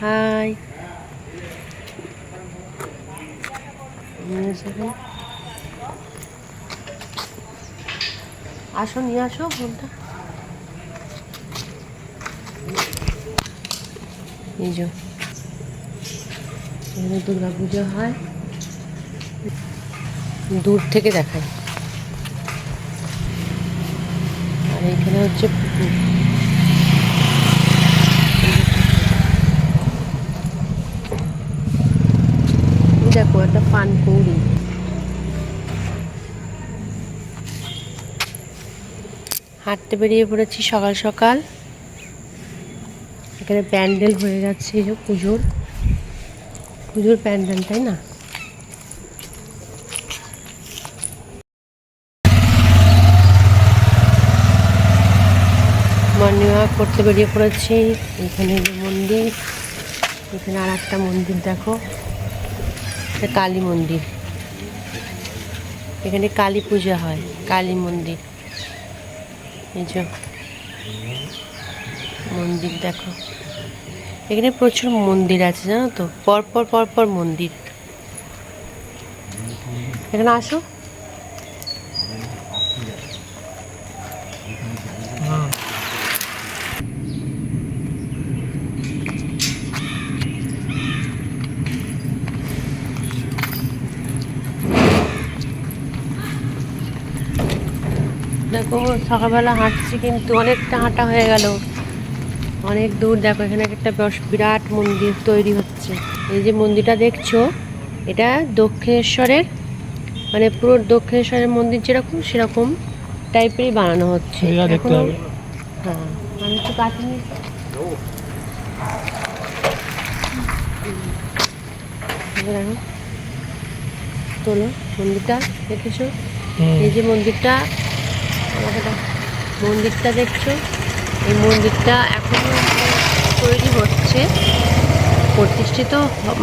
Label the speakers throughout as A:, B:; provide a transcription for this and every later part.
A: High. আসো, নিয়ে আসো ফোনটা এখানে দুর্গা পুজো হয়। দূর থেকে দেখায় আর এখানে হচ্ছে পুকুর। দেখো একটা পান কৌড়ি হাঁটতে বেরিয়ে পড়েছি সকাল সকাল। এখানে প্যান্ডেল হয়ে যাচ্ছে পুজোর। পুজোর প্যান্ডেল, তাই না? মর্নিং ওয়াক করতে বেরিয়ে পড়েছি। এখানে মন্দির, এখানে আর একটা মন্দির দেখো। কালী মন্দির। এখানে কালী পূজা হয়, কালী মন্দির। এই যে মন্দির দেখো। এখানে প্রচুর মন্দির আছে, জানো তো? পরপর পরপর মন্দির। এখানে আসো। দেখো সকালবেলা হাঁটছি কিন্তু অনেকটা হাঁটা হয়ে গেল। অনেক দূর দেখো এখানে একটা বিরাট মন্দির তৈরি হচ্ছে। এই যে মন্দিরটা দেখছ এটা দক্ষিণেশ্বরের মানে পুরো দক্ষিণেশ্বরের মন্দির যেরকম সেরকম টাইপেরই বানানো হচ্ছে। হ্যাঁ আমি তোলো মন্দিরটা দেখেছ? এই যে মন্দিরটা মন্দিরটা দেখছ? এই মন্দিরটা এখনও তৈরি হচ্ছে, প্রতিষ্ঠিত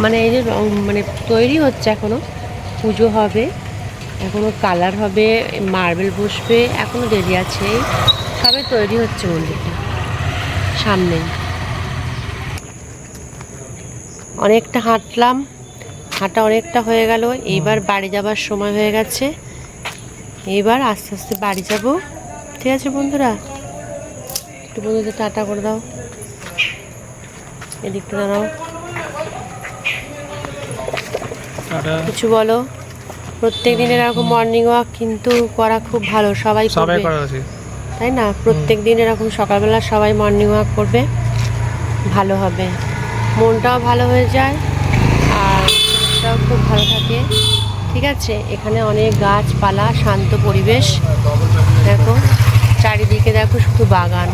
A: মানে এই যে মানে তৈরি হচ্ছে এখনও। পুজো হবে, এখনও কালার হবে, মার্বেল বসবে, এখনও দেরি আছে। সবে তৈরি হচ্ছে মন্দিরটা সামনে অনেকটা হাঁটলাম, হাঁটা অনেকটা হয়ে গেল এইবার বাড়ি যাবার সময় হয়ে গেছে। এইবার আস্তে আস্তে বাড়ি যাব। ঠিক আছে বন্ধুরা? একটু বন্ধুদের টাটা করে দাও। এদিকটা দাঁড়াও। কিছু বলো। প্রত্যেক দিনের এরকম মর্নিং ওয়াক কিন্তু করা খুব ভালো সবাই
B: সবাই করা
A: তাই না? প্রত্যেক দিন এরকম সকালবেলা সবাই মর্নিং ওয়াক করবে ভালো হবে। মনটাও ভালো হয়ে যায় আর খুব ঠিক আছে? এখানে অনেক গাছপালা শান্ত পরিবেশ। দেখো চারিদিকে দেখো শুধু বাগান।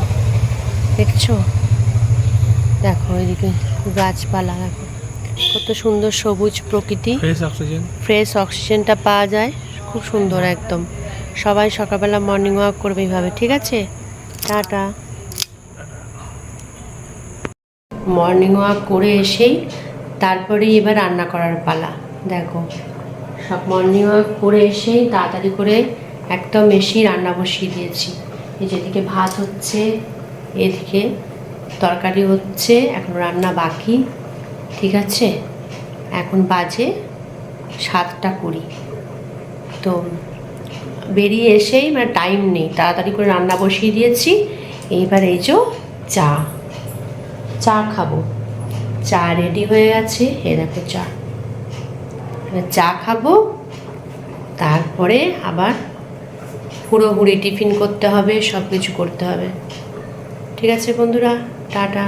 A: দেখছ? দেখো এদিকে গাছপালা দেখো। কত সুন্দর সবুজ প্রকৃতি।
B: ফ্রেশ
A: অক্সিজেনটা পাওয়া যায়। খুব সুন্দর একদম। সবাই সকালবেলা মর্নিং ওয়াক করবে এইভাবে ঠিক আছে? টাটা। মর্নিং ওয়াক করে এসেই তারপরে এবার রান্না করার পালা। দেখো সব মর্নিং ওয়াক করে এসেই তাড়াতাড়ি করে একদম এসেই রান্না বসিয়ে দিয়েছি। এই যেদিকে ভাত হচ্ছে, এদিকে তরকারি হচ্ছে, এখন রান্না বাকি, ঠিক আছে? এখন বাজে সাতটা কুড়ি। তো বেরিয়ে এসেই মানে টাইম নেই, তাড়াতাড়ি করে রান্না বসিয়ে দিয়েছি। এইবার এই যে চা চা খাব। চা রেডি হয়ে গেছে, এ দেখো চা। চা খাব, তারপরে আবার হুড়োহুড়ি টিফিন করতে হবে সব কিছু করতে হবে। ঠিক আছে বন্ধুরা, টাটা।